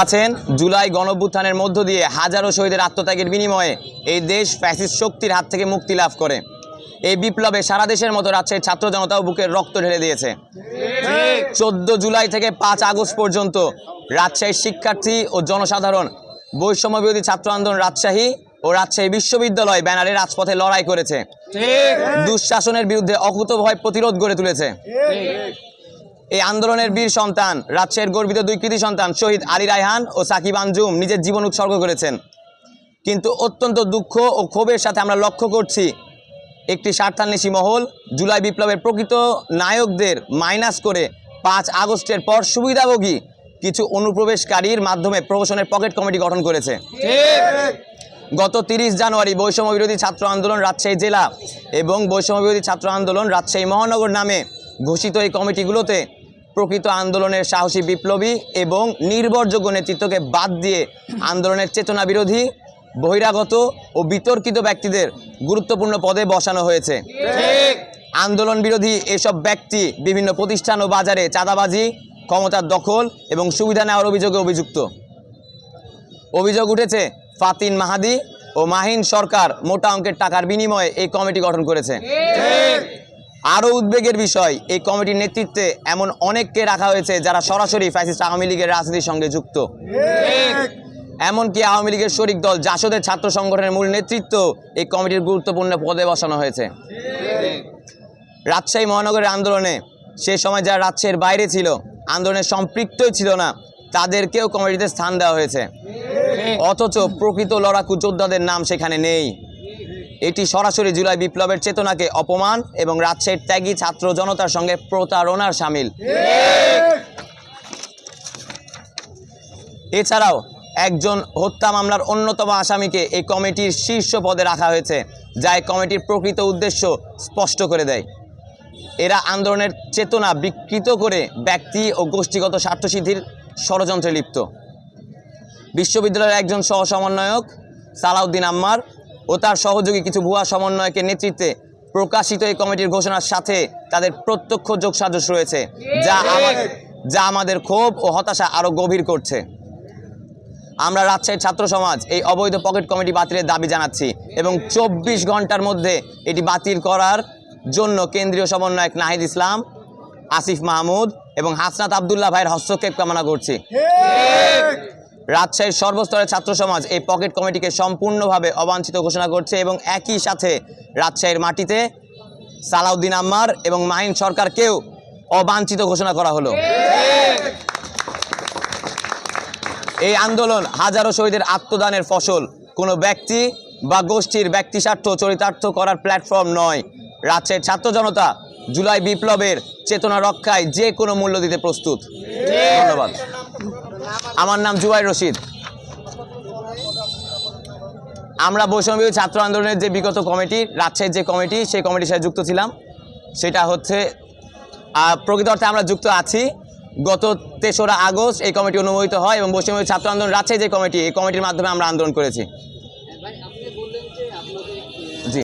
আছেন জুলাই গণভ্যুত্থানের মধ্য দিয়ে হাজারো শহীদের আত্মত্যাগের বিনিময়ে এই দেশ ফ্যাসিস্ট শক্তির হাত থেকে মুক্তি লাভ করে। এই বিপ্লবে সারা দেশের মতো রাজশাহীর ছাত্র জনতাও বুকের রক্ত ঢেলে দিয়েছে। চোদ্দ জুলাই থেকে পাঁচ আগস্ট পর্যন্ত রাজশাহীর শিক্ষার্থী ও জনসাধারণ বৈষম্য বিরোধী ছাত্র আন্দোলন রাজশাহী ও রাজশাহী বিশ্ববিদ্যালয় ব্যানারে রাজপথে লড়াই করেছে। দুঃশাসনের বিরুদ্ধে অকুতভয় প্রতিরোধ গড়ে তুলেছে। এই আন্দোলনের বীর সন্তান, রাজশাহীর গর্বিত দুই কৃতি সন্তান, শহীদ আলী রায়হান ও সাকিব আঞ্জুম নিজের জীবন উৎসর্গ করেছেন। কিন্তু অত্যন্ত দুঃখ ও ক্ষোভের সাথে আমরা লক্ষ্য করছি, একটি স্বার্থান্বেষী মহল জুলাই বিপ্লবের প্রকৃত নায়কদের মাইনাস করে পাঁচ আগস্টের পর সুবিধাভোগী কিছু অনুপ্রবেশকারীর মাধ্যমে প্রহসনের পকেট কমিটি গঠন করেছে। গত তিরিশ জানুয়ারি বৈষম্য বিরোধী ছাত্র আন্দোলন রাজশাহী জেলা এবং বৈষম্য বিরোধী ছাত্র আন্দোলন রাজশাহী মহানগর নামে ঘোষিত এই কমিটিগুলোতে প্রকৃত আন্দোলনের সাহসী বিপ্লবী এবং নির্ভরযোগ্য নেতৃত্বকে বাদ দিয়ে আন্দোলনের চেতনা বিরোধী বহিরাগত ও বিতর্কিত ব্যক্তিদের গুরুত্বপূর্ণ পদে বসানো হয়েছে। আন্দোলন বিরোধী এসব ব্যক্তি বিভিন্ন প্রতিষ্ঠান ও বাজারে চাঁদাবাজি ক্ষমতার দখল এবং সুবিধা নেওয়ার অভিযোগে অভিযুক্ত। অভিযোগ উঠেছে ফাতিন মাহাদি ও মাহিন সরকার মোটা অঙ্কের টাকার বিনিময়ে এই কমিটি গঠন করেছে। আরও উদ্বেগের বিষয়, এই কমিটির নেতৃত্বে এমন অনেককে রাখা হয়েছে যারা সরাসরি ফ্যাসিস্ট আওয়ামী লীগের রাজনীতির সঙ্গে যুক্ত। এমনকি আওয়ামী লীগের শরিক দল জাসদের ছাত্র সংগঠনের মূল নেতৃত্ব এই কমিটির গুরুত্বপূর্ণ পদে বসানো হয়েছে। রাজশাহী মহানগরের আন্দোলনে সে সময় যারা রাজশাহীর বাইরে ছিল আন্দোলনে সম্পৃক্তই ছিল না, তাদেরকেও কমিটিতে স্থান দেওয়া হয়েছে। অথচ প্রকৃত লড়াকু যোদ্ধাদের নাম সেখানে নেই। এটি সরাসরি জুলাই বিপ্লবের চেতনাকে অপমান এবং রাজশাহীর ত্যাগী ছাত্র জনতার সঙ্গে প্রতারণার সামিল। এছাড়াও একজন হত্যা মামলার অন্যতম আসামিকে এই কমিটির শীর্ষ পদে রাখা হয়েছে, যা এই কমিটির প্রকৃত উদ্দেশ্য স্পষ্ট করে দেয়। এরা আন্দোলনের চেতনা বিকৃত করে ব্যক্তি ও গোষ্ঠীগত স্বার্থসিদ্ধির ষড়যন্ত্রে লিপ্ত। বিশ্ববিদ্যালয়ের একজন সহ সমন্বয়ক সালাউদ্দিন আম্মার ও তার সহযোগী কিছু ভুয়া সমন্বয়কের নেতৃত্বে প্রকাশিত এই কমিটির ঘোষণার সাথে তাদের প্রত্যক্ষ যোগসাজশ রয়েছে যা আমাদের যা আমাদের ক্ষোভ ও হতাশা আরও গভীর করছে। আমরা রাজশাহীর ছাত্র সমাজ এই অবৈধ পকেট কমিটি বাতিলের দাবি জানাচ্ছি এবং চব্বিশ ঘণ্টার মধ্যে এটি বাতিল করার জন্য কেন্দ্রীয় সমন্বয়ক নাহিদ ইসলাম আসিফ মাহমুদ এবং হাসনাত আবদুল্লাহ ভাইয়ের হস্তক্ষেপ কামনা করছি। রাজশাহীর সর্বস্তরের ছাত্র সমাজ এই পকেট কমিটিকে সম্পূর্ণভাবে অবাঞ্ছিত ঘোষণা করছে এবং একই সাথে রাজশাহীর মাটিতে সালাউদ্দিন আম্মার এবং মাহিন সরকারকেও অবাঞ্ছিত ঘোষণা করা হলো। এই আন্দোলন হাজারো শহীদের আত্মদানের ফসল। কোনো ব্যক্তি বা গোষ্ঠীর ব্যক্তিস্বার্থ চরিতার্থ করার প্ল্যাটফর্ম নয়। রাজশাহীর ছাত্র জনতা জুলাই বিপ্লবের চেতনা রক্ষায় যে কোনো মূল্য দিতে প্রস্তুত। ধন্যবাদ। আমার নাম জুবাই রশিদ। আমরা বৈষম্য ছাত্র আন্দোলনের যে বিগত কমিটি, রাজশাহীর যে কমিটি, সেই কমিটির সাথে যুক্ত ছিলাম। সেটা হচ্ছে প্রকৃত অর্থে আমরা যুক্ত আছি। গত তেসরা আগস্ট এই কমিটি অনুমোদিত হয় এবং বৈষম্য ছাত্র আন্দোলন রাজশাহী যে কমিটি, এই কমিটির মাধ্যমে আমরা আন্দোলন করেছি।